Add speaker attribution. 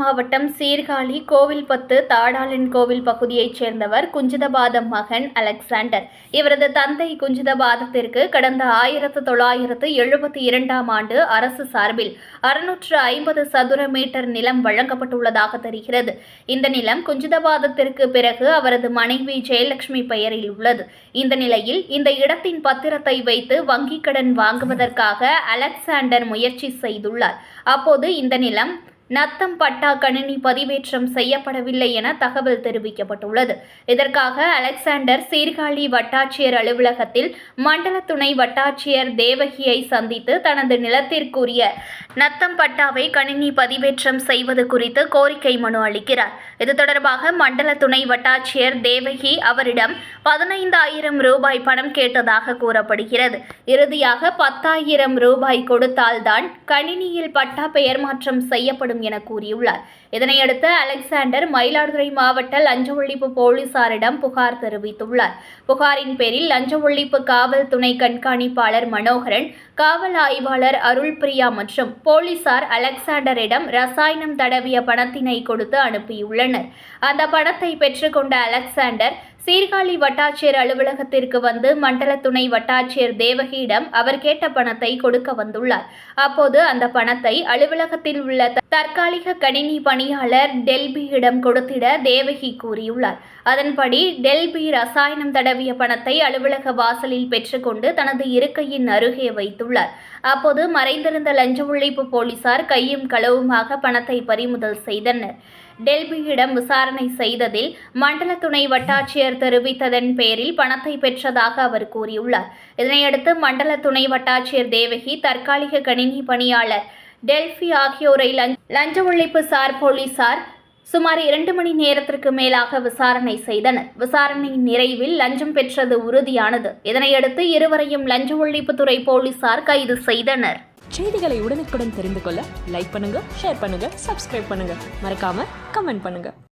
Speaker 1: மாவட்டம் சீர்காழி கோவில்பத்து தாடாளன் கோவில் பகுதியைச் சேர்ந்தவர் குஞ்சிதபாதம் மகன் அலெக்சாண்டர். இவரது தந்தை குஞ்சிதபாதத்திற்கு கடந்த ஆயிரத்து தொள்ளாயிரத்து எழுபத்தி இரண்டாம் ஆண்டு அரசு சார்பில் அறுநூற்று ஐம்பது சதுர மீட்டர் நிலம் வழங்கப்பட்டுள்ளதாக தெரிகிறது. இந்த நிலம் குஞ்சிதபாதத்திற்கு பிறகு அவரது மனைவி ஜெயலட்சுமி பெயரில் உள்ளது. இந்த நிலையில் இந்த இடத்தின் பத்திரத்தை வைத்து வங்கிக் கடன் வாங்குவதற்காக அலெக்சாண்டர் முயற்சி செய்துள்ளார். அப்போது இந்த நிலம் நத்தம் பட்டா கணினி பதிவேற்றம் செய்யப்படவில்லை என தகவல் தெரிவிக்கப்பட்டுள்ளது. இதற்காக அலெக்சாண்டர் சீர்காழி வட்டாட்சியர் அலுவலகத்தில் மண்டல துணை வட்டாட்சியர் தேவகியை சந்தித்து தனது நிலத்திற்குரிய நத்தம் பட்டாவை கணினி பதிவேற்றம் செய்வது குறித்து கோரிக்கை மனு அளிக்கிறார். இது தொடர்பாக மண்டல துணை வட்டாட்சியர் தேவகி அவரிடம் பதினைந்தாயிரம் ரூபாய் பணம் கேட்டதாக கூறப்படுகிறது. இறுதியாக பத்தாயிரம் ரூபாய் கொடுத்தால்தான் கணினியில் பட்டா பெயர் மாற்றம் செய்யப்படும் என கூறியுள்ளார். இதனையடுத்து அலெக்சாண்டர் மயிலாடுதுறை மாவட்ட லஞ்ச ஒழிப்பு போலீசாரிடம் புகார் தெரிவித்துள்ளார். புகாரின் பேரில் லஞ்ச ஒழிப்பு காவல் துணை கண்காணிப்பாளர் மனோகரன் காவல் ஆய்வாளர் அருள் பிரியா மற்றும் போலீசார் அலெக்சாண்டரிடம் ரசாயனம் தடவிய பணத்தினை கொடுத்து அனுப்பியுள்ளனர். அந்த பணத்தை பெற்றுக்கொண்ட அலெக்சாண்டர் சீர்காழி வட்டாட்சியர் அலுவலகத்திற்கு வந்து மண்டல துணை வட்டாட்சியர் தேவகியிடம் அவர் கேட்ட பணத்தை கொடுக்க வந்துள்ளார். அப்போது அந்த பணத்தை அலுவலகத்தில் உள்ள தற்காலிக கணினி பணியாளர் டெல்பியிடம் கொடுத்திட தேவகி கூறியுள்ளார். அதன்படி டெல்பி ரசாயனம் தடவிய பணத்தை அலுவலக வாசலில் பெற்றுக்கொண்டு தனது இருக்கையின் அருகே வைத்துள்ளார். அப்போது மறைந்திருந்த லஞ்ச ஒழிப்பு போலீசார் கையும் களவுமாக பணத்தை பறிமுதல் செய்தனர். டெல்பியிடம் விசாரணை செய்ததில் மண்டல துணை வட்டாட்சியர் தெரிவித்ததன் பேரில் பணத்தை பெற்றதாக அவர் கூறியுள்ளார். இதனையடுத்து மண்டல துணை வட்டாட்சியர் தேவகி தற்காலிக கணினி பணியாளர் டெல்பி ஆகியோரை லஞ்ச- லஞ்ச ஒழிப்பு சார் போலீசார் சுமார் இரண்டு மணி நேரத்திற்கு மேலாக விசாரணை செய்தனர். விசாரணையின் நிறைவில் லஞ்சம் பெற்றது உறுதியானது. இதனையடுத்து இருவரையும் லஞ்ச ஒழிப்புத்துறை போலீசார் கைது செய்தனர்.
Speaker 2: செய்திகளை உடனுக்குடன் தெரிந்து கொள்ள லைக் பண்ணுங்க ஷேர் பண்ணுங்க சப்ஸ்கிரைப் பண்ணுங்க. மறக்காம கமெண்ட் பண்ணுங்க.